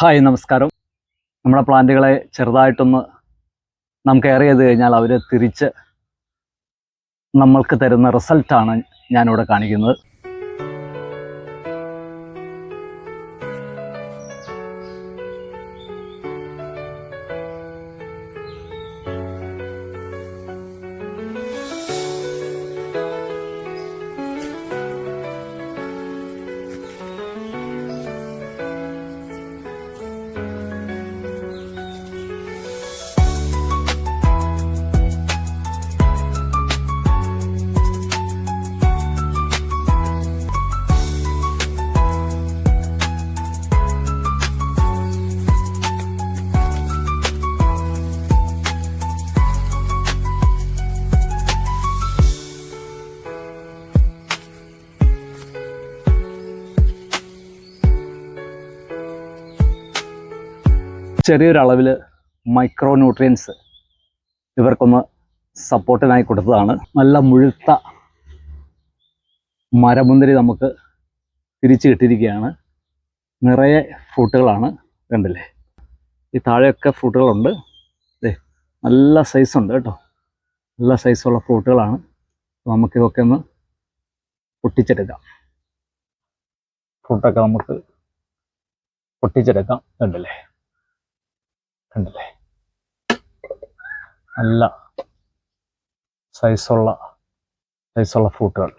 Hi നമസ്കാരം. നമ്മുടെ പ്ലാന്റുകളെ ചെറുതായിട്ടൊന്ന് നാം കെയർ ചെയ്ത് കഴിഞ്ഞാൽ അവർ തിരിച്ച് നമ്മൾക്ക് തരുന്ന റിസൾട്ടാണ് ഞാനിവിടെ കാണിക്കുന്നത്. ചെറിയൊരളവിൽ മൈക്രോ ന്യൂട്രിയൻസ് ഇവർക്കൊന്ന് സപ്പോർട്ടിനായി കൊടുത്തതാണ്. നല്ല മുഴുത്ത മരമുന്തിരി നമുക്ക് തിരിച്ചു കിട്ടിയിരിക്കുകയാണ്. നിറയെ ഫ്രൂട്ടുകളാണ് കണ്ടില്ലേ? ഈ താഴെയൊക്കെ ഫ്രൂട്ടുകളുണ്ട്. നല്ല സൈസുണ്ട് കേട്ടോ. നല്ല സൈസുള്ള ഫ്രൂട്ടുകളാണ്. നമുക്കിതൊക്കെ ഒന്ന് പൊട്ടിച്ചെടുക്കാം. ഫ്രൂട്ടൊക്കെ നമുക്ക് പൊട്ടിച്ചെടുക്കാം കണ്ടില്ലേ? കണ്ടില്ലേ നല്ല സൈസുള്ള സൈസുള്ള ഫ്രൂട്ടുകൾ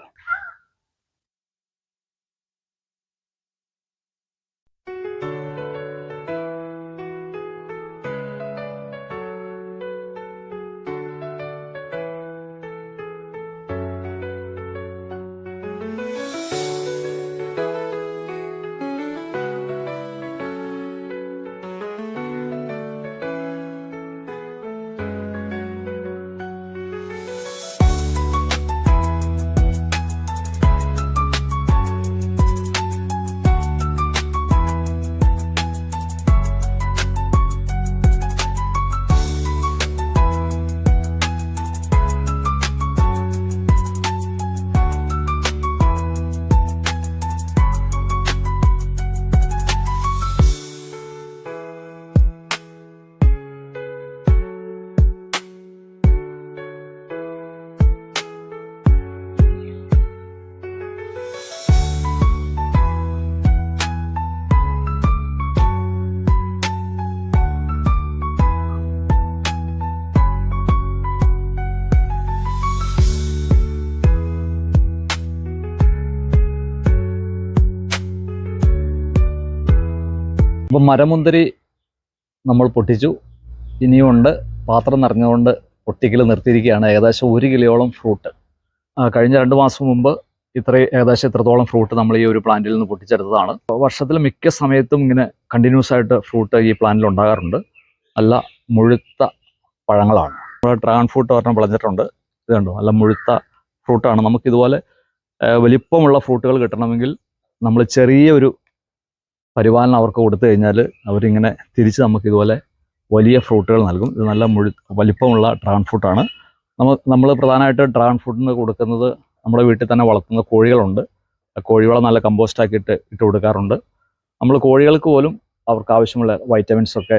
അപ്പം മരമുന്തിരി നമ്മൾ പൊട്ടിച്ചു. ഇനിയുണ്ട് പാത്രം നിറഞ്ഞുകൊണ്ട് പൊട്ടിക്കൽ നിർത്തിയിരിക്കുകയാണ്. ഏകദേശം ഒരു കിലോയോളം ഫ്രൂട്ട് കഴിഞ്ഞ രണ്ട് മാസം മുമ്പ് ഇത്ര ഏകദേശം ഇത്രത്തോളം ഫ്രൂട്ട് നമ്മൾ ഈ ഒരു പ്ലാന്റിൽ നിന്ന് പൊട്ടിച്ചെടുത്തതാണ്. വർഷത്തിൽ മിക്ക സമയത്തും ഇങ്ങനെ കണ്ടിന്യൂസ് ആയിട്ട് ഫ്രൂട്ട് ഈ പ്ലാന്റിൽ ഉണ്ടാകാറുണ്ട്. നല്ല മുഴുത്ത പഴങ്ങളാണ്. നമ്മുടെ ഡ്രാഗൺ ഫ്രൂട്ട് പറഞ്ഞാൽ വിളഞ്ഞിട്ടുണ്ട്. ഇത് കണ്ടു? നല്ല മുഴുത്ത ഫ്രൂട്ടാണ് നമുക്കിതുപോലെ വലിപ്പമുള്ള ഫ്രൂട്ടുകൾ കിട്ടണമെങ്കിൽ നമ്മൾ ചെറിയ ഒരു പരിപാലനം അവർക്ക് കൊടുത്തു കഴിഞ്ഞാൽ അവരിങ്ങനെ തിരിച്ച് നമുക്ക് ഇതുപോലെ വലിയ ഫ്രൂട്ടുകൾ നൽകും. ഇത് നല്ല മുഴു വലിപ്പമുള്ള ഡ്രാഗൺ ഫ്രൂട്ടാണ് നമ്മൾ നമ്മൾ പ്രധാനമായിട്ട് ഡ്രാഗൺ ഫ്രൂട്ടിന് കൊടുക്കുന്നത് നമ്മുടെ വീട്ടിൽ തന്നെ വളർത്തുന്ന കോഴികളുണ്ട്. കോഴിവളം നല്ല കമ്പോസ്റ്റ് ആക്കിയിട്ട് ഇട്ട് കൊടുക്കാറുണ്ട്. നമ്മൾ കോഴികൾക്ക് പോലും അവർക്ക് ആവശ്യമുള്ള വൈറ്റമിൻസ് ഒക്കെ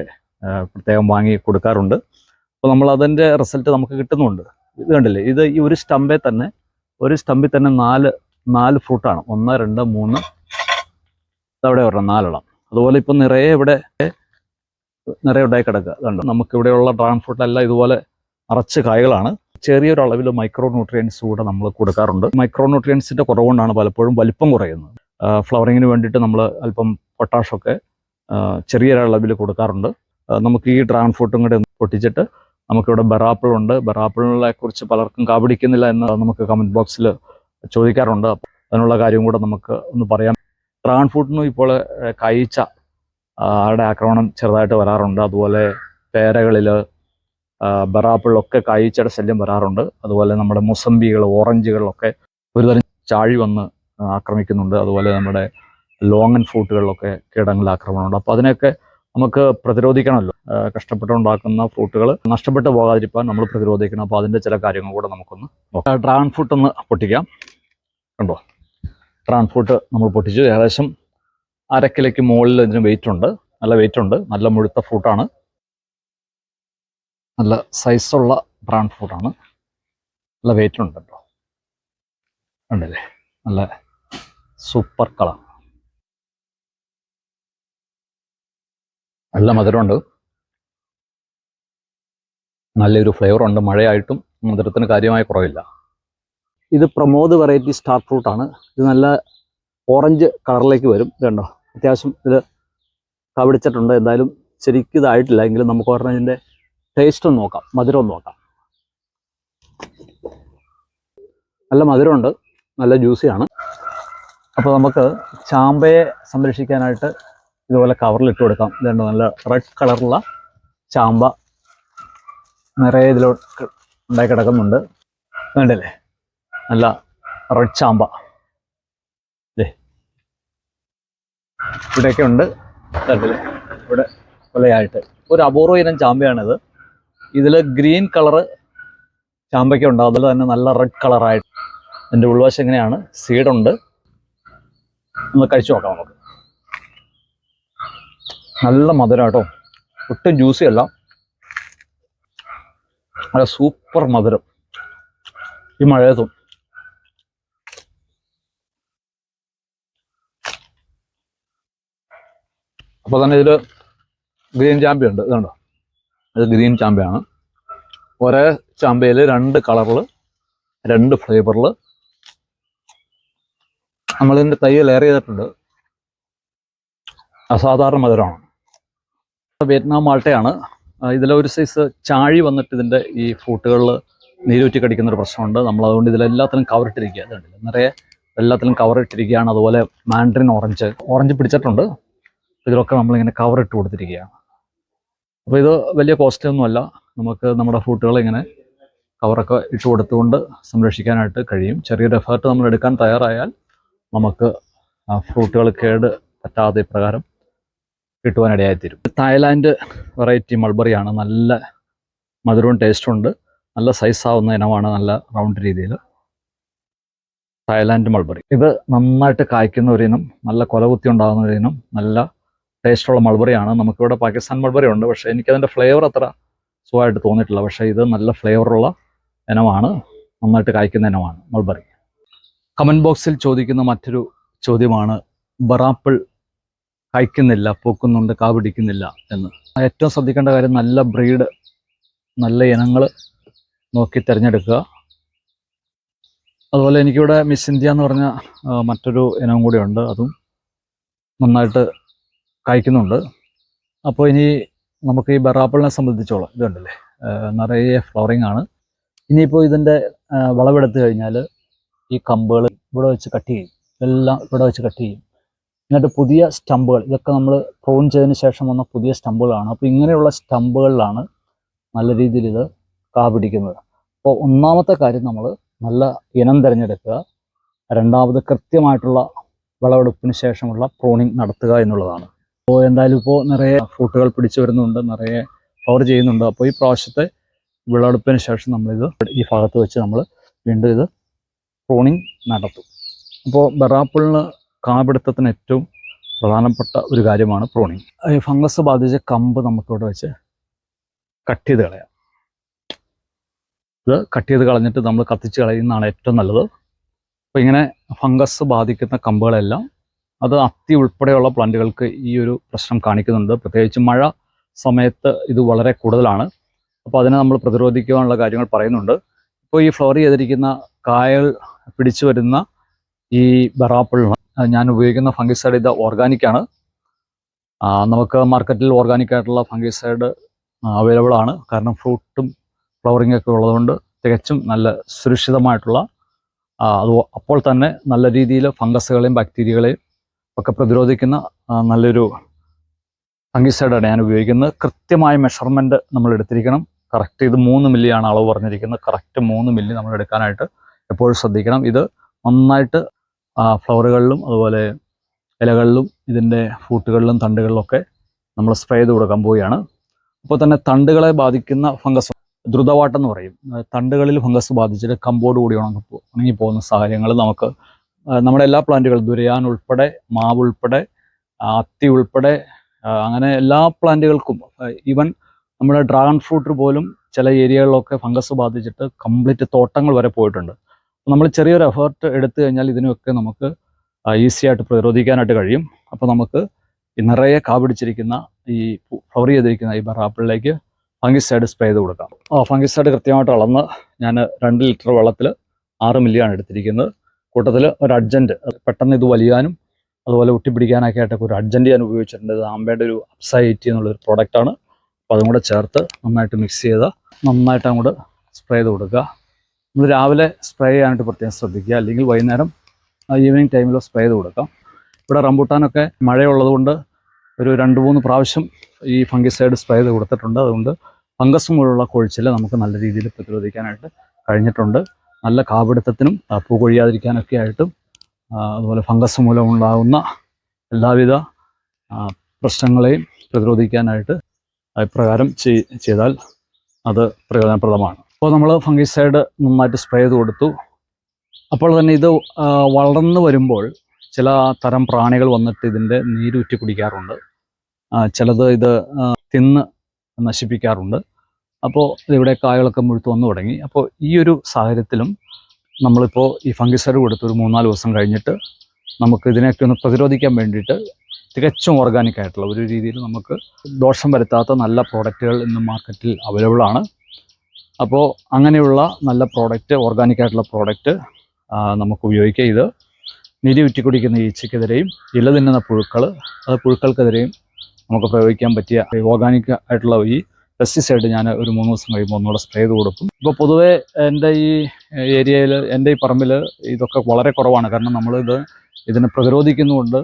പ്രത്യേകം വാങ്ങി കൊടുക്കാറുണ്ട്. അപ്പോൾ നമ്മൾ അതിന്റെ റിസൾട്ട് നമുക്ക് കിട്ടുന്നുണ്ട്. ഇത് കണ്ടില്ലേ? ഇത് ഈ ഒരു സ്റ്റമ്പേ തന്നെ ഒരു സ്റ്റമ്പിൽ തന്നെ നാല് നാല് ഫ്രൂട്ടാണ് ഒന്ന് രണ്ട് മൂന്ന് അവിടെ ഒരെണ്ണം നാലെണ്ണം. അതുപോലെ ഇപ്പം നിറയെ ഇവിടെ നിറയെ ഉണ്ടായി കിടക്കുക. കണ്ടു? നമുക്ക് ഇവിടെയുള്ള ഡ്രാഗൺ ഫ്രൂട്ടിലെല്ലാം ഇതുപോലെ നിറച്ച് കായകളാണ്. ചെറിയൊരു അളവിൽ മൈക്രോ ന്യൂട്രിയൻസ് കൂടെ നമ്മൾ കൊടുക്കാറുണ്ട്. മൈക്രോ ന്യൂട്രിയൻസിന്റെ കുറവുകൊണ്ടാണ് പലപ്പോഴും വലിപ്പം കുറയുന്നത്. ഫ്ലവറിങ്ങിന് വേണ്ടിയിട്ട് നമ്മൾ അല്പം പൊട്ടാഷൊക്കെ ചെറിയൊരളവിൽ കൊടുക്കാറുണ്ട്. നമുക്ക് ഈ ഡ്രാഗൺ ഫ്രൂട്ടും കൂടെ പൊട്ടിച്ചിട്ട് നമുക്കിവിടെ ബറാപ്പിളുണ്ട് ബെറാപ്പിളിനെ കുറിച്ച് പലർക്കും കാപിടിക്കുന്നില്ല എന്ന് നമുക്ക് കമന്റ് ബോക്സിൽ ചോദിക്കാറുണ്ട്. അതിനുള്ള കാര്യം കൂടെ നമുക്ക് ഒന്ന് പറയാം. ഡ്രാഗൺ ഫ്രൂട്ടിനും ഇപ്പോൾ കഴിച്ച ആടെ ആക്രമണം ചെറുതായിട്ട് വരാറുണ്ട്. അതുപോലെ പേരകളിൽ ബറാപ്പിളിലൊക്കെ കായ്ച്ചയുടെ ശല്യം വരാറുണ്ട്. അതുപോലെ നമ്മുടെ മുസമ്പികൾ ഓറഞ്ചുകളിലൊക്കെ ഒരുതരം ചാഴി വന്ന് ആക്രമിക്കുന്നുണ്ട്. അതുപോലെ നമ്മുടെ ലോങ്ങൻ ഫ്രൂട്ടുകളിലൊക്കെ കീടങ്ങളുടെ ആക്രമണമുണ്ട് അപ്പോൾ അതിനെയൊക്കെ നമുക്ക് പ്രതിരോധിക്കണമല്ലോ. കഷ്ടപ്പെട്ടുണ്ടാക്കുന്ന ഫ്രൂട്ടുകൾ നഷ്ടപ്പെട്ടു പോകാതിരിക്കാൻ നമ്മൾ പ്രതിരോധിക്കണം. അപ്പോൾ അതിന്റെ ചില കാര്യങ്ങൾ കൂടെ നമുക്കൊന്ന് ഡ്രാഗൺ ഫ്രൂട്ട് ഒന്ന് പൊട്ടിക്കാം. കണ്ടോ? ഡ്രാഗൺ ഫ്രൂട്ട് നമ്മൾ പൊട്ടിച്ചു? ഏകദേശം അരക്കിലേക്ക് മുകളിൽ ഇതിന് വെയിറ്റ് ഉണ്ട്. നല്ല വെയിറ്റ് ഉണ്ട്. നല്ല മുഴുത്ത ഫ്രൂട്ടാണ് നല്ല സൈസുള്ള ബ്രൗൺ ഫ്രൂട്ടാണ് നല്ല വെയിറ്റ് ഉണ്ട് കേട്ടോ. ഉണ്ടല്ലേ നല്ല സൂപ്പർ കളർ നല്ല മധുരമുണ്ട്. നല്ലൊരു ഫ്ലേവർ ഉണ്ട്. മഴയായിട്ടും മധുരത്തിന് കാര്യമായ കുറവില്ല. ഇത് പ്രമോദ് വെറൈറ്റി സ്റ്റാർ ആണ്. ഇത് നല്ല ഓറഞ്ച് കളറിലേക്ക് വരും. കണ്ടോ? അത്യാവശ്യം ഇത് കവിടിച്ചിട്ടുണ്ട്. എന്തായാലും ശരിക്കും ഇതായിട്ടില്ല. എങ്കിലും നമുക്ക് പറഞ്ഞാൽ ഇതിന്റെ ടേസ്റ്റ് ഒന്ന് നോക്കാം. മധുരം ഒന്ന് നോക്കാം. നല്ല മധുരമുണ്ട്. നല്ല ജ്യൂസിയാണ് അപ്പോൾ നമുക്ക് ചാമ്പയെ സംരക്ഷിക്കാനായിട്ട് ഇതുപോലെ കവറിൽ ഇട്ട് കൊടുക്കാം. ഇതുണ്ട് നല്ല റെഡ് കളറുള്ള ചാമ്പ നിറയെ ഇതിലോട്ട് ഉണ്ടായി കിടക്കുന്നുണ്ട്. വേണ്ടല്ലേ നല്ല റെഡ് ചാമ്പ. ഇവിടെയൊക്കെ ഉണ്ട്. കണ്ടില്ലേ? ഇവിടെ കൊലയായിട്ട് ഒരു അപൂർവ ഇനം ചാമ്പയാണിത്. ഇതിൽ ഗ്രീൻ കളറ് ചാമ്പയ്ക്ക ഉണ്ട്. അതിൽ തന്നെ നല്ല റെഡ് കളറായിട്ട് എന്റെ ഉൾവശം എങ്ങനെയാണ് സീഡുണ്ട് ഒന്ന് കഴിച്ചു നോക്കാം നമുക്ക്. നല്ല മധുരം കേട്ടോ. ഒട്ടും ജ്യൂസി അല്ല. നല്ല സൂപ്പർ മധുരം. ഈ മഴയത്തും അപ്പോൾ തന്നെ ഇതിൽ ഗ്രീൻ ചാമ്പ്യ ഉണ്ട്. ഇതുണ്ടോ ഇത് ഗ്രീൻ ചാമ്പ്യാണ് ഒരേ ചാമ്പയിൽ രണ്ട് കളറിൽ രണ്ട് ഫ്ലേവറിൽ നമ്മളിതിന്റെ തൈ ലെയർ ചെയ്തിട്ടുണ്ട്. അസാധാരണ മധുരമാണ്. വിയറ്റ്നാം മാൾട്ടയാണ്. ഇതിലെ ഒരു സൈസ് ചാഴി വന്നിട്ട് ഇതിന്റെ ഈ ഫ്രൂട്ടുകളിൽ നീരൂറ്റി കടിക്കുന്ന ഒരു പ്രശ്നമുണ്ട്. നമ്മൾ അതുകൊണ്ട് ഇതിലെല്ലാത്തിലും കവറിട്ടിരിക്കുക അതുകൊണ്ടില്ല നിറയെ എല്ലാത്തിലും കവറിട്ടിരിക്കുകയാണ് അതുപോലെ മാൻഡ്രിൻ ഓറഞ്ച് ഓറഞ്ച് പിടിച്ചിട്ടുണ്ട്. ഇതിലൊക്കെ നമ്മളിങ്ങനെ കവർ ഇട്ട് കൊടുത്തിരിക്കുകയാണ്. അപ്പോൾ ഇത് വലിയ കോസ്റ്റ് ഒന്നുമല്ല നമുക്ക് നമ്മുടെ ഫ്രൂട്ടുകൾ ഇങ്ങനെ കവറൊക്കെ ഇട്ട് കൊടുത്തുകൊണ്ട് സംരക്ഷിക്കാനായിട്ട് കഴിയും. ചെറിയൊരു എഫേർട്ട് നമ്മൾ എടുക്കാൻ തയ്യാറായാൽ നമുക്ക് ഫ്രൂട്ടുകൾ കേട് പറ്റാതെ ഇപ്രകാരം കിട്ടുവാനിടയായിത്തീരും തായ്ലാൻഡ് വെറൈറ്റി മൾബറിയാണ് നല്ല മധുരവും ടേസ്റ്റും ഉണ്ട്. നല്ല സൈസ് ആവുന്ന ഇനമാണ് നല്ല റൗണ്ട് രീതിയിൽ തായ്ലാൻഡ് മൾബറി ഇത് നന്നായിട്ട് കായ്ക്കുന്ന ഒരു ഇനം നല്ല കൊലകുത്തി ഉണ്ടാകുന്ന ഒരു ഇനം നല്ല ടേസ്റ്റുള്ള മൾബറിയാണ് നമുക്കിവിടെ പാകിസ്ഥാൻ മൾബറി ഉണ്ട്. പക്ഷേ എനിക്കതിന്റെ ഫ്ലേവർ അത്ര സുഖമായിട്ട് തോന്നിയിട്ടില്ല. പക്ഷേ ഇത് നല്ല ഫ്ലേവറുള്ള ഇനമാണ്. നന്നായിട്ട് കായ്ക്കുന്ന ഇനമാണ് മൾബറി കമന്റ് ബോക്സിൽ ചോദിക്കുന്ന മറ്റൊരു ചോദ്യമാണ് ബറാപ്പിൾ കായ്ക്കുന്നില്ല പൂക്കുന്നുണ്ട് കാപിടിക്കുന്നില്ല എന്ന്. ഏറ്റവും ശ്രദ്ധിക്കേണ്ട കാര്യം നല്ല ബ്രീഡ് നല്ല ഇനങ്ങൾ നോക്കി തിരഞ്ഞെടുക്കുക. അതുപോലെ എനിക്കിവിടെ മിസ് ഇന്ത്യ എന്ന് പറഞ്ഞ മറ്റൊരു ഇനം കൂടിയുണ്ട്. അതും നന്നായിട്ട് കായ്ക്കുന്നുണ്ട് അപ്പോൾ ഇനി നമുക്ക് ഈ ബറാപ്പിളിനെ സംബന്ധിച്ചോളം ഇതുണ്ടല്ലേ? നിറയെ ഫ്ലവറിങ് ആണ്. ഇനിയിപ്പോൾ ഇതിന്റെ വിളവെടുത്ത് കഴിഞ്ഞാൽ ഈ കമ്പുകൾ ഇവിടെ വെച്ച് കട്ട് ചെയ്യും. എല്ലാം ഇവിടെ വെച്ച് കട്ട് ചെയ്യും. എന്നിട്ട് പുതിയ സ്റ്റമ്പുകൾ ഇതൊക്കെ നമ്മൾ പ്രൂൺ ചെയ്തതിന് ശേഷം വന്ന പുതിയ സ്റ്റമ്പുകളാണ്. അപ്പോൾ ഇങ്ങനെയുള്ള സ്റ്റമ്പുകളിലാണ് നല്ല രീതിയിൽ ഇത് കാ പിടിക്കുന്നത്. അപ്പോൾ ഒന്നാമത്തെ കാര്യം നമ്മൾ നല്ല ഇനം തിരഞ്ഞെടുക്കുക. രണ്ടാമത് കൃത്യമായിട്ടുള്ള വിളവെടുപ്പിന് ശേഷമുള്ള പ്രോണിങ് നടത്തുക എന്നുള്ളതാണ്. അപ്പോൾ എന്തായാലും ഇപ്പോൾ നിറയെ ഫ്രൂട്ടുകൾ പിടിച്ചു വരുന്നുണ്ട് നിറയെ പവർ ചെയ്യുന്നുണ്ട്. അപ്പോൾ ഈ പ്രാവശ്യത്തെ വിളവെടുപ്പിന് ശേഷം നമ്മളിത് ഈ ഭാഗത്ത് വെച്ച് നമ്മൾ വീണ്ടും ഇത് പ്രൂണിങ് നടത്തും. അപ്പോൾ ബറാപ്പിളിന് കാപിടുത്തത്തിന് ഏറ്റവും പ്രധാനപ്പെട്ട ഒരു കാര്യമാണ് പ്രൂണിങ് ഈ ഫംഗസ് ബാധിച്ച കമ്പ് നമുക്കിവിടെ വെച്ച് കട്ട് ചെയ്ത് കളയാം. ഇത് കട്ട് ചെയ്ത് കളഞ്ഞിട്ട് നമ്മൾ കത്തിച്ച് കളയുന്നതാണ് ഏറ്റവും നല്ലത്. അപ്പോൾ ഇങ്ങനെ ഫംഗസ് ബാധിക്കുന്ന കമ്പുകളെല്ലാം അത് അത്തി ഉൾപ്പെടെയുള്ള പ്ലാന്റുകൾക്ക് ഈ ഒരു പ്രശ്നം കാണിക്കുന്നുണ്ട്. പ്രത്യേകിച്ച് മഴ സമയത്ത് ഇത് വളരെ കൂടുതലാണ്. അപ്പോൾ അതിനെ നമ്മൾ പ്രതിരോധിക്കുവാനുള്ള കാര്യങ്ങൾ പറയുന്നുണ്ട്. ഇപ്പോൾ ഈ ഫ്ലവർ ചെയ്തിരിക്കുന്ന കായൽ പിടിച്ചു വരുന്ന ഈ ബറാപ്പിൾ ഞാൻ ഉപയോഗിക്കുന്ന ഫംഗിസൈഡ് ഇത് ഓർഗാനിക്കാണ് നമുക്ക് മാർക്കറ്റിൽ ഓർഗാനിക് ആയിട്ടുള്ള ഫംഗിസൈഡ് അവൈലബിൾ ആണ്. കാരണം ഫ്രൂട്ടും ഫ്ലവറിംഗ് ഒക്കെ ഉള്ളതുകൊണ്ട് തികച്ചും നല്ല സുരക്ഷിതമായിട്ടുള്ള അത് അപ്പോൾ തന്നെ നല്ല രീതിയിൽ ഫംഗസുകളെയും ബാക്ടീരിയകളെയും ഒക്കെ പ്രതിരോധിക്കുന്ന നല്ലൊരു ഫംഗിസൈഡാണ് ഞാൻ ഉപയോഗിക്കുന്നത്. കൃത്യമായ മെഷർമെന്റ് നമ്മൾ എടുത്തിരിക്കണം. കറക്റ്റ് ഇത് മൂന്ന് മില്ലിയാണ് അളവ് പറഞ്ഞിരിക്കുന്നത്. കറക്റ്റ് മൂന്ന് മില്ലി നമ്മൾ എടുക്കാനായിട്ട് എപ്പോഴും ശ്രദ്ധിക്കണം. ഇത് നന്നായിട്ട് ഫ്ലവറുകളിലും അതുപോലെ ഇലകളിലും ഇതിന്റെ ഫൂട്ടുകളിലും തണ്ടുകളിലൊക്കെ നമ്മൾ സ്പ്രേ ചെയ്ത് കൊടുക്കാൻ പോവുകയാണ്. അപ്പോൾ തന്നെ തണ്ടുകളെ ബാധിക്കുന്ന ഫംഗസ് ദ്രുതവാട്ടം എന്ന് പറയും. തണ്ടുകളിൽ ഫംഗസ് ബാധിച്ചിട്ട് കമ്പോട് കൂടി ഉണങ്ങി പോകുന്ന സാഹചര്യങ്ങൾ നമുക്ക് നമ്മുടെ എല്ലാ പ്ലാന്റുകളും ദുരയാൻ ഉൾപ്പെടെ മാവ് ഉൾപ്പെടെ അത്തി ഉൾപ്പെടെ അങ്ങനെ എല്ലാ പ്ലാന്റുകൾക്കും ഈവൻ നമ്മുടെ ഡ്രാഗൺ ഫ്രൂട്ട് പോലും ചില ഏരിയകളിലൊക്കെ ഫംഗസ് ബാധിച്ചിട്ട് കംപ്ലീറ്റ് തോട്ടങ്ങൾ വരെ പോയിട്ടുണ്ട്. നമ്മൾ ചെറിയൊരു എഫേർട്ട് എടുത്തു കഴിഞ്ഞാൽ ഇതിനൊക്കെ നമുക്ക് ഈസി ആയിട്ട് പ്രതിരോധിക്കാനായിട്ട് കഴിയും. അപ്പോൾ നമുക്ക് നിറയെ കാപിടിച്ചിരിക്കുന്ന ഈ ഫ്ലവർ ചെയ്തിരിക്കുന്ന ഈ ബറാപ്പിളിലേക്ക് ഫംഗിസൈഡ് സ്പ്രേ ചെയ്ത് കൊടുക്കാം. ആ ഫംഗിസൈഡ് കൃത്യമായിട്ട് അളന്ന് ഞാൻ രണ്ട് ലിറ്റർ വെള്ളത്തിൽ ആറ് മില്ലിയാണ് എടുത്തിരിക്കുന്നത്. കൂട്ടത്തിൽ ഒരു അർജന്റ് പെട്ടെന്ന് ഇത് വലിയാനും അതുപോലെ ഒട്ടിപ്പിടിക്കാനൊക്കെ ആയിട്ടൊക്കെ ഒരു അർജന്റ് ഞാൻ ഉപയോഗിച്ചിട്ടുണ്ട്. ഇത് ആമ്പയുടെ ഒരു അപ്സൈറ്റി എന്നുള്ളൊരു പ്രോഡക്റ്റാണ് അപ്പോൾ അതും കൂടെ ചേർത്ത് നന്നായിട്ട് മിക്സ് ചെയ്ത് നന്നായിട്ട് അങ്ങോട്ട് സ്പ്രേ ചെയ്ത് കൊടുക്കുക. നമ്മൾ രാവിലെ സ്പ്രേ ചെയ്യാനായിട്ട് പ്രത്യേകം ശ്രദ്ധിക്കുക. അല്ലെങ്കിൽ വൈകുന്നേരം ഈവനിങ് ടൈമിൽ സ്പ്രേ ചെയ്ത് കൊടുക്കാം. ഇവിടെ റംബൂട്ടാനൊക്കെ മഴയുള്ളത് കൊണ്ട് ഒരു രണ്ട് മൂന്ന് പ്രാവശ്യം ഈ ഫംഗിസൈഡ് സ്പ്രേ ചെയ്ത് കൊടുത്തിട്ടുണ്ട്. അതുകൊണ്ട് ഫംഗസ് മൂലമുള്ള കൊഴിച്ചിൽ നമുക്ക് നല്ല രീതിയിൽ പ്രതിരോധിക്കാനായിട്ട് കഴിഞ്ഞിട്ടുണ്ട്. നല്ല കാപിടുത്തത്തിനും പൂ കൊഴിയാതിരിക്കാനൊക്കെ ആയിട്ടും അതുപോലെ ഫംഗസ് മൂലം ഉണ്ടാകുന്ന എല്ലാവിധ പ്രശ്നങ്ങളെയും പ്രതിരോധിക്കാനായിട്ട് ചെയ്- ചെയ്താൽ അത് പ്രയോജനപ്രദമാണ്. അപ്പോൾ നമ്മൾ ഫംഗിസൈഡ് നന്നായിട്ട് സ്പ്രേ ചെയ്ത് കൊടുത്തു. അപ്പോൾ തന്നെ ഇത് വളർന്നു വരുമ്പോൾ ചില തരം പ്രാണികൾ വന്നിട്ട് ഇതിന്റെ നീരുറ്റി കുടിക്കാറുണ്ട് ചിലത് ഇത് തിന്ന് നശിപ്പിക്കാറുണ്ട്. അപ്പോൾ ഇവിടെ കായകളൊക്കെ മുഴുത്ത് വന്നു തുടങ്ങി. അപ്പോൾ ഈ ഒരു സാഹചര്യത്തിലും നമ്മളിപ്പോൾ ഈ ഫംഗിസൈഡ് കൊടുത്ത് ഒരു മൂന്നാൽ ദിവസം കഴിഞ്ഞിട്ട് നമുക്ക് ഇതിനെയൊക്കെ ഒന്ന് പ്രതിരോധിക്കാൻ വേണ്ടിയിട്ട് തികച്ചും ഓർഗാനിക് ആയിട്ടുള്ള ഒരു രീതിയിൽ നമുക്ക് ദോഷം വരുത്താത്ത നല്ല പ്രോഡക്റ്റുകൾ ഇന്ന് മാർക്കറ്റിൽ അവൈലബിൾ ആണ്. അപ്പോൾ അങ്ങനെയുള്ള നല്ല പ്രോഡക്റ്റ് ഓർഗാനിക് ആയിട്ടുള്ള പ്രോഡക്റ്റ് നമുക്ക് ഉപയോഗിക്കുക. ഇത് നിരി ഉറ്റി കുടിക്കുന്ന ഈച്ചയ്ക്കെതിരെയും ഇല തിന്നുന്ന പുഴുക്കൾ അത് പുഴുക്കൾക്കെതിരെയും നമുക്ക് പ്രയോഗിക്കാൻ പറ്റിയ ഓർഗാനിക് ആയിട്ടുള്ള ഈ പെസ്റ്റിസൈഡ് ഞാൻ ഒരു മൂന്ന് ദിവസം കഴിയുമ്പോൾ ഒന്നുകൂടെ സ്പ്രേ ചെയ്ത് കൊടുക്കും. ഇപ്പോൾ പൊതുവേ എന്റെ ഈ ഏരിയയിൽ എന്റെ ഈ പറമ്പിൽ ഇതൊക്കെ വളരെ കുറവാണ്. കാരണം നമ്മളിത് ഇതിനെ പ്രതിരോധിക്കുന്നുകൊണ്ട്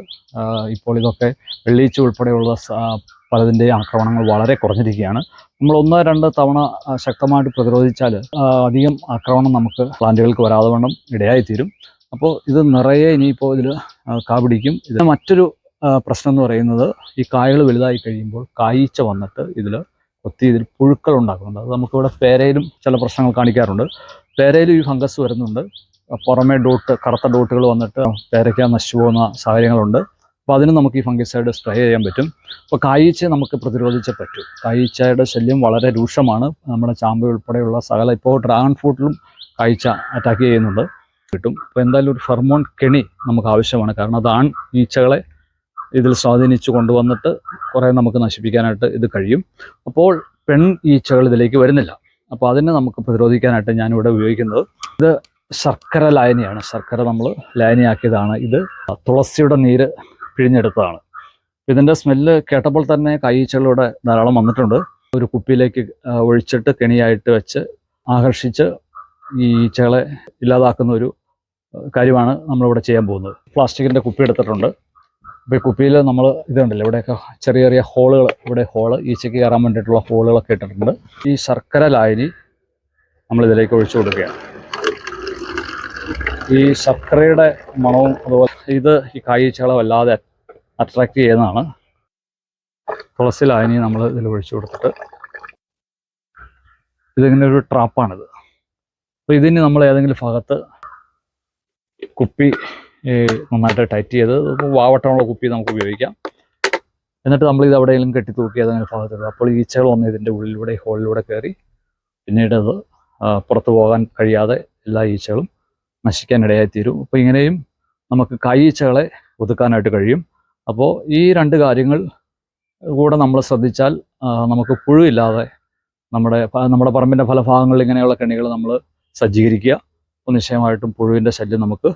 ഇപ്പോൾ ഇതൊക്കെ വെള്ളീച്ച ഉൾപ്പെടെയുള്ള പലതിന്റെ ആക്രമണങ്ങൾ വളരെ കുറഞ്ഞിരിക്കുകയാണ്. നമ്മൾ ഒന്നോ രണ്ടോ തവണ ശക്തമായിട്ട് പ്രതിരോധിച്ചാൽ അധികം ആക്രമണം നമുക്ക് പ്ലാന്റുകൾക്ക് വരാതെ വണ്ണം ഇടയായിത്തീരും. അപ്പോൾ ഇത് നിറയെ ഇനിയിപ്പോൾ ഇതിൽ കാ പിടിക്കും. ഇത് മറ്റൊരു പ്രശ്നം എന്ന് പറയുന്നത് ഈ കായകൾ വലുതായി കഴിയുമ്പോൾ കായ്ച്ച വന്നിട്ട് ഇതിൽ ഒത്തി ഇതിൽ പുഴുക്കൾ ഉണ്ടാക്കുന്നുണ്ട്. അത് നമുക്കിവിടെ പേരയിലും ചില പ്രശ്നങ്ങൾ കാണിക്കാറുണ്ട്. പേരയിലും ഈ ഫംഗസ് വരുന്നുണ്ട്. പുറമെ ഡോട്ട് കറുത്ത ഡോട്ടുകൾ വന്നിട്ട് പേരയ്ക്ക നശിച്ചു പോകുന്ന സാഹചര്യങ്ങളുണ്ട്. അപ്പോൾ അതിന് നമുക്ക് ഈ ഫംഗിസൈഡ് സ്പ്രേ ചെയ്യാൻ പറ്റും. അപ്പോൾ കായ്ച്ച നമുക്ക് പ്രതിരോധിച്ചേ പറ്റൂ. കായ്ച്ചയുടെ ശല്യം വളരെ രൂക്ഷമാണ്. നമ്മുടെ ചാമ്പ ഉൾപ്പെടെയുള്ള സകല ഇപ്പോൾ ഡ്രാഗൺ ഫ്രൂട്ടിലും കായ്ച്ച അറ്റാക്ക് ചെയ്യുന്നുണ്ട്. കിട്ടും. അപ്പോൾ എന്തായാലും ഒരു ഫെർമോൺ കെണി നമുക്ക് ആവശ്യമാണ്. കാരണം അതാണ് ഈച്ചകളെ ഇതിൽ സ്വാധീനിച്ചു കൊണ്ടുവന്നിട്ട് കുറേ നമുക്ക് നശിപ്പിക്കാനായിട്ട് ഇത് കഴിയും. അപ്പോൾ പെൺ ഈച്ചകൾ ഇതിലേക്ക് വരുന്നില്ല. അപ്പോൾ അതിനെ നമുക്ക് പ്രതിരോധിക്കാനായിട്ട് ഞാനിവിടെ ഉപയോഗിക്കുന്നത് ഇത് ശർക്കര ലായനിയാണ്. ശർക്കര നമ്മൾ ലായനിയാക്കിയതാണ്. ഇത് തുളസിയുടെ നീര് പിഴിഞ്ഞെടുത്തതാണ്. ഇതിന്റെ സ്മെല്ല് കേട്ടപ്പോൾ തന്നെ കൈച്ചകളിവിടെ ധാരാളം വന്നിട്ടുണ്ട്. ഒരു കുപ്പിയിലേക്ക് ഒഴിച്ചിട്ട് കെണിയായിട്ട് വെച്ച് ആകർഷിച്ച് ഈ ഈച്ചകളെ ഇല്ലാതാക്കുന്ന ഒരു കാര്യമാണ് നമ്മളിവിടെ ചെയ്യാൻ പോകുന്നത്. പ്ലാസ്റ്റിക്കിന്റെ കുപ്പി എടുത്തിട്ടുണ്ട്. അപ്പോൾ ഈ കുപ്പിയിൽ നമ്മൾ ഇതുണ്ടല്ലോ ഇവിടെയൊക്കെ ചെറിയ ചെറിയ ഹോളുകൾ ഇവിടെ ഹോൾ ഈച്ചയ്ക്ക് കയറാൻ വേണ്ടിയിട്ടുള്ള ഹോളുകളൊക്കെ ഇട്ടിട്ടുണ്ട്. ഈ ശർക്കര ലായനി നമ്മൾ ഇതിലേക്ക് ഒഴിച്ചു കൊടുക്കുകയാണ്. ഈ ശർക്കരയുടെ മണവും അതുപോലെ ഇത് ഈ കായ്ച്ചകളെ വല്ലാതെ അട്രാക്റ്റ് ചെയ്യുന്നതാണ്. തുളസി ലായനി നമ്മൾ ഇതിൽ ഒഴിച്ചു കൊടുത്തിട്ട്. ഇതിങ്ങനെ ഒരു ട്രാപ്പാണിത്. അപ്പോൾ ഇതിന് നമ്മൾ ഏതെങ്കിലും ഭാഗത്ത് കുപ്പി നന്നായിട്ട് ടൈറ്റ് ചെയ്ത് വാവട്ടമുള്ള കുപ്പി നമുക്ക് ഉപയോഗിക്കാം. എന്നിട്ട് നമ്മൾ ഇത് എവിടെയെങ്കിലും കെട്ടി തൂക്കി ഏതെങ്കിലും ഭാഗത്ത് അപ്പോൾ ഈച്ചകൾ വന്ന് ഇതിന്റെ ഉള്ളിലൂടെ ഹോളിലൂടെ കയറി പിന്നീട് അത് പുറത്തു പോകാൻ കഴിയാതെ എല്ലാ ഈച്ചകളും നശിക്കാൻ ഇടയായിത്തീരും. അപ്പോൾ ഇങ്ങനെയും നമുക്ക് കൈ ഈച്ചകളെ ഒതുക്കാനായിട്ട് കഴിയും. അപ്പോൾ ഈ രണ്ട് കാര്യങ്ങൾ കൂടെ നമ്മൾ ശ്രദ്ധിച്ചാൽ നമുക്ക് പുഴുവില്ലാതെ നമ്മുടെ നമ്മുടെ പറമ്പിന്റെ ഫലഭാഗങ്ങളിൽ ഇങ്ങനെയുള്ള കെണികൾ നമ്മൾ സജ്ജീകരിക്കുക. അപ്പോൾ നിശ്ചയമായിട്ടും പുഴുവിന്റെ ശല്യം നമുക്ക്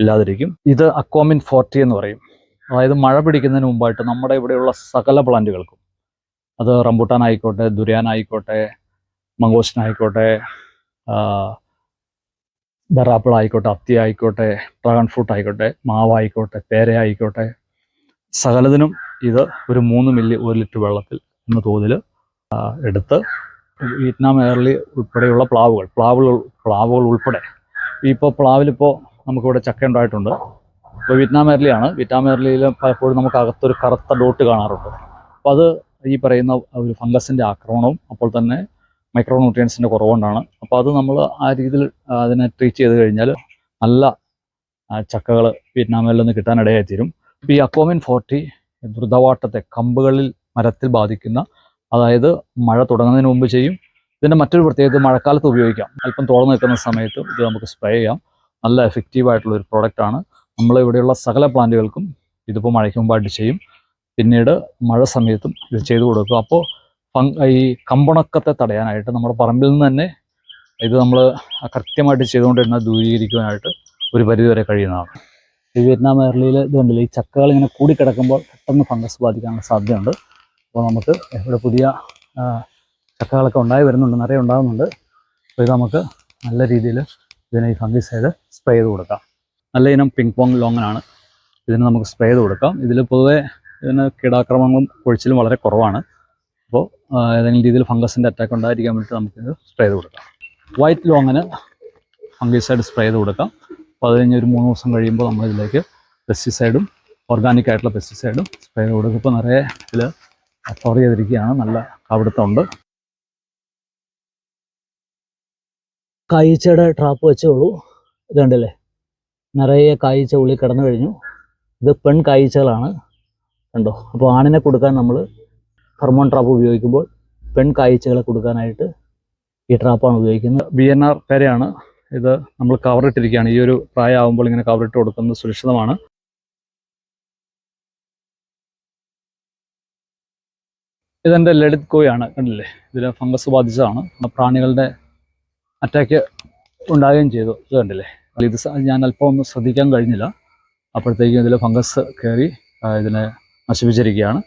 ഇല്ലാതിരിക്കും. ഇത് അക്വാമിൻ ഫോർട്ടി എന്ന് പറയും. അതായത് മഴ പിടിക്കുന്നതിന് മുമ്പായിട്ട് നമ്മുടെ ഇവിടെയുള്ള സകല പ്ലാന്റുകൾക്കും. അത് റംബൂട്ടാൻ ആയിക്കോട്ടെ ദുരിയാൻ ആയിക്കോട്ടെ മംഗോസ്റ്റിൻ ആയിക്കോട്ടെ ബറാപ്പിൾ ആയിക്കോട്ടെ അത്തി ആയിക്കോട്ടെ ഡ്രാഗൺ ഫ്രൂട്ട് ആയിക്കോട്ടെ മാവ് ആയിക്കോട്ടെ പേര ആയിക്കോട്ടെ. സകലതിനും ഇത് ഒരു മൂന്ന് മില്ലി ഒരു ലിറ്റർ വെള്ളത്തിൽ എന്ന തോതിൽ എടുത്ത് വിയറ്റ്നാം എയർലി ഉൾപ്പെടെയുള്ള പ്ലാവുകൾ പ്ലാവുകൾ പ്ലാവുകൾ ഉൾപ്പെടെ. ഇപ്പോൾ പ്ലാവിലിപ്പോൾ നമുക്കിവിടെ ചക്ക ഉണ്ടായിട്ടുണ്ട്. ഇപ്പോൾ വിയറ്റ്നാം എയർലിയിൽ പലപ്പോഴും നമുക്ക് അകത്തൊരു കറുത്ത ഡോട്ട് കാണാറുണ്ട്. അപ്പോൾ അത് ഈ പറയുന്ന ഒരു ഫംഗസിന്റെ ആക്രമണവും അപ്പോൾ തന്നെ മൈക്രോ ന്യൂട്രിയൻസിന്റെ കുറവുകൊണ്ടാണ്. അപ്പോൾ അത് നമ്മൾ ആ രീതിയിൽ അതിനെ ട്രീറ്റ് ചെയ്ത് കഴിഞ്ഞാൽ നല്ല ചക്കകൾ വിയറ്റ്നാമിൽ നിന്ന് കിട്ടാനിടയായി തീരും. ഇപ്പോൾ ഈ അക്കോമിൻ ഫോർട്ടി ദ്രുതവാട്ടത്തെ കമ്പുകളിൽ മരത്തിൽ ബാധിക്കുന്ന അതായത് മഴ തുടങ്ങുന്നതിന് മുമ്പ് ചെയ്യും. ഇതിന്റെ മറ്റൊരു പ്രത്യേകത മഴക്കാലത്ത് ഉപയോഗിക്കാം. അല്പം തുറന്നു നിൽക്കുന്ന സമയത്ത് ഇത് നമുക്ക് സ്പ്രേ ചെയ്യാം. നല്ല എഫക്റ്റീവ് ആയിട്ടുള്ള ഒരു പ്രോഡക്റ്റ് ആണ്. നമ്മൾ ഇവിടെയുള്ള സകല പ്ലാന്റുകൾക്കും ഇതിപ്പോൾ മഴയ്ക്ക് മുമ്പായിട്ട് ചെയ്യും. പിന്നീട് മഴ സമയത്തും ഇത് ചെയ്തു കൊടുക്കും. അപ്പോൾ ഈ കമ്പണക്കത്തെ തടയാനായിട്ട് നമ്മുടെ പറമ്പിൽ നിന്ന് തന്നെ ഇത് നമ്മൾ കൃത്യമായിട്ട് ചെയ്തുകൊണ്ടിരുന്ന ദൂരീകരിക്കുവാനായിട്ട് ഒരു പരിധിവരെ കഴിയുന്നതാണ്. ഈ വിയറ്റ്നാം എയർലിയിൽ ഇത് ഈ ചക്കകൾ ഇങ്ങനെ കൂടിക്കിടക്കുമ്പോൾ പെട്ടെന്ന് ഫംഗസ് ബാധിക്കാനുള്ള സാധ്യതയുണ്ട്. അപ്പോൾ നമുക്ക് ഇവിടെ പുതിയ ചക്കകളൊക്കെ ഉണ്ടായി വരുന്നുണ്ട് നിറയെ ഉണ്ടാകുന്നുണ്ട് അപ്പോൾ ഇത് നമുക്ക് നല്ല രീതിയിൽ ഇതിനെ ഈ ഫംഗിസൈഡ് സ്പ്രേ ചെയ്ത് കൊടുക്കാം. നല്ല ഇനം പിങ് പോങ് ലോങ്ങനാണ്. ഇതിന് നമുക്ക് സ്പ്രേ ചെയ്ത് കൊടുക്കാം. ഇതിൽ പൊതുവെ ഇതിന് കീടാക്രമണങ്ങളും കൊഴിച്ചിലും വളരെ കുറവാണ്. അപ്പോൾ ഏതെങ്കിലും രീതിയിൽ ഫംഗസിന്റെ അറ്റാക്ക് ഉണ്ടായിരിക്കാൻ വേണ്ടിയിട്ട് നമുക്കിത് സ്പ്രേ ചെയ്ത് കൊടുക്കാം. വൈറ്റ് ലോങ്ങിന് ഫംഗിസൈഡ് സ്പ്രേ ചെയ്ത് കൊടുക്കാം. അപ്പോൾ അത് കഴിഞ്ഞ് ഒരു മൂന്ന് ദിവസം കഴിയുമ്പോൾ നമ്മളിതിലേക്ക് പെസ്റ്റിസൈഡും ഓർഗാനിക് ആയിട്ടുള്ള പെസ്റ്റിസൈഡും സ്പ്രേ ചെയ്ത് കൊടുക്കും. ഇപ്പോൾ നിറയെ ഇതിൽ കവർ ചെയ്തിരിക്കുകയാണ്. നല്ല കവിടുത്തമുണ്ട് കായ്ച്ചയുടെ ട്രാപ്പ് വെച്ചേ ഉള്ളൂ. ഇത് നിറയെ കായ്ച്ച ഉള്ളിൽ കിടന്നു കഴിഞ്ഞു. ഇത് പെൺ കായ്ച്ചകളാണ് കണ്ടോ? അപ്പോൾ ആണിനെ കൊടുക്കാൻ നമ്മൾ ഹെർമോൺ ട്രാപ്പ് ഉപയോഗിക്കുമ്പോൾ പെൺ കായ്ച്ചകളെ കൊടുക്കാനായിട്ട് ഈ ട്രാപ്പാണ് ഉപയോഗിക്കുന്നത്. ബി എൻ ആർ പേരെയാണ്. ഇത് നമ്മൾ കവറിട്ടിരിക്കുകയാണ് ഈ ഒരു പ്രായമാകുമ്പോൾ ഇങ്ങനെ കവറിട്ട് കൊടുക്കുന്നത് സുരക്ഷിതമാണ്. ഇതെന്റെ ലളിത് കോയാണ്. കണ്ടില്ലേ? ഇതിൽ ഫംഗസ് ബാധിച്ചതാണ്. പ്രാണികളുടെ അറ്റാക്ക് ഉണ്ടാകുകയും ചെയ്തു. ഇത് കണ്ടില്ലേ? ഇത് ഞാൻ അല്പം ഒന്ന് ശ്രദ്ധിക്കാൻ കഴിഞ്ഞില്ല. അപ്പോഴത്തേക്കും ഇതിൽ ഫംഗസ് കയറി ഇതിനെ നശിപ്പിച്ചിരിക്കുകയാണ്.